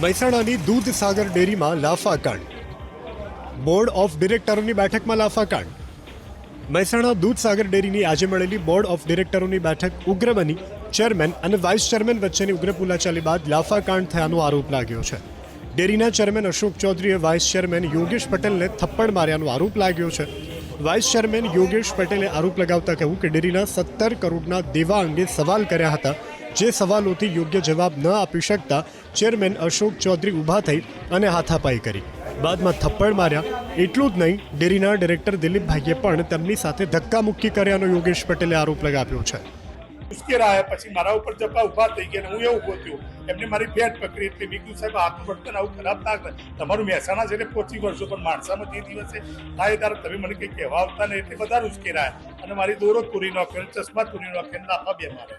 મહેસાણાની દૂધસાગર ડેરીમાં લાફાકાંડ. Board of ડિરેક્ટરોની બેઠકમાં લાફાકાંડ. મહેસાણા દૂધસાગર ડેરીની આજે મળેલી બોર્ડ ઓફ ડિરેક્ટરોની બેઠક ઉગ્ર બની. ચેરમેન અને વાઇસ ચેરમેન વચ્ચેની ઉગ્ર બોલાચાલી બાદ લાફાકાંડ થયાનો આરોપ લાગ્યો છે. ડેરીના ચેરમેન અશોક ચૌધરીએ વાઇસ ચેરમેન યોગેશ પટેલને થપ્પડ માર્યાનો આરોપ લાગ્યો છે. વાઇસ ચેરમેન યોગેશ પટેલે આરોપ લગાવતા કહ્યું કે ડેરીના સત્તર કરોડના દેવા અંગે સવાલ કર્યા હતા. જે સવાલોથી યોગ્ય જવાબ ન આપી શકતા ચેરમેન અશોક ચૌધરી ઊભા થઈ અને હાથાપાઈ કરી. બાદમાં થપ્પડ માર્યા. એટલું જ નહીં, ડેરીના ડિરેક્ટર દિલીપભાઈએ પણ તેમની સાથે ધક્કામુક્કી કર્યાનો યોગેશ પટેલે આરોપ લગાવ્યો છે. ઉશ્કેરાયા પછી મારા ઉપર જપા ઊભા થઈ ગયા હું એવું ગોત્યું, એમને મારી ફેટ પકડી એટલે બીજું સાહેબ આટલું વર્તન આવું ખરાબ ના કરે. તમારું મહેસાણા છે ને પહોંચી વળશો પણ માણસામાં જે દિવસે થાય ત્યારે તમે મને કંઈ કહેવા આવતા ને એટલે બધા ઉશ્કેરાયા. અને મારી દોરો તોડી નાખ્યો ચશ્મા તોડી નાખ્યો લાફા બે મારે.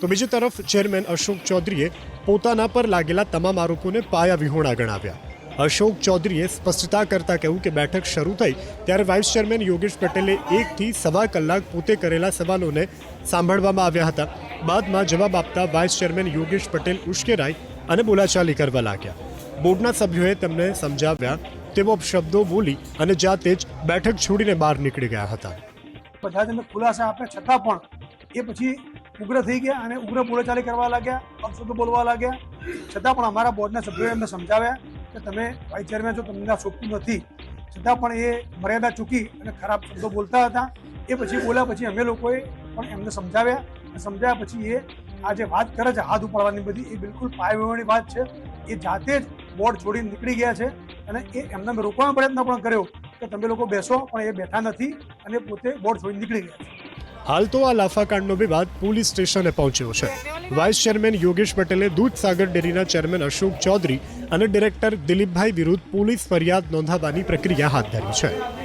તો બીજી તરફ ચેરમેન અશોક ચૌધરીએ પોતાના પર લાગેલા તમામ આરોપોને પાયા વિહોણા ગણાવ્યા. અશોક ચૌધરીએ સ્પષ્ટતા કરતા કહ્યું કે બેઠક શરૂ થઈ ત્યારે વાઇસ ચેરમેન યોગેશ પટેલે એકથી સવા કલાક પોતે કરેલા સવાલોને સાંભળવામાં આવ્યા હતા. બાદમાં જવાબ આપતા વાઇસ ચેરમેન યોગેશ પટેલ ઉશ્કેરાઈ અને બોલાચાલી કરવા લાગ્યા. બોર્ડના સભ્યોએ તેમને સમજાવ્યા તેવો શબ્દો બોલી અને જાતે જ બેઠક છોડીને બહાર નીકળી ગયા હતા. બધા ખુલાસા આપે, છતાં પણ એ પછી ઉગ્ર થઈ ગયા અને ઉગ્ર બોલાચાલી કરવા લાગ્યા અપશબ્દો બોલવા લાગ્યા. છતાં પણ અમારા બોર્ડના સભ્યોએ એમને સમજાવ્યા કે તમે વાઇસ ચેરમેન છો, તમને શોભતું નથી. છતાં પણ એ મર્યાદા ચૂકી અને ખરાબ શબ્દો બોલતા હતા. એ પછી બોલ્યા પછી અમે લોકોએ પણ એમને સમજાવ્યા. અને સમજાવ્યા પછી એ આ જે વાત કરે છે, હાથ ઉપાડવાની બધી, એ બિલકુલ પાયવેવાની વાત છે. એ જાતે જ બોર્ડ છોડીને નીકળી ગયા છે અને એ એમને મેં રોકવાનો પ્રયત્ન પણ કર્યો કે તમે લોકો બેસો, પણ એ બેઠા નથી અને પોતે બોર્ડ છોડીને નીકળી ગયા છે. હાલ તો આ લાફાકાંડનો વિવાદ પોલીસ સ્ટેશને પહોંચ્યો છે. વાઇસ ચેરમેન યોગેશ પટેલે દૂધ સાગર ડેરીના ચેરમેન અશોક ચૌધરી અને ડિરેક્ટર દિલીપભાઈ વિરુદ્ધ પોલીસ ફરિયાદ નોંધાવવાની પ્રક્રિયા હાથ ધરી છે.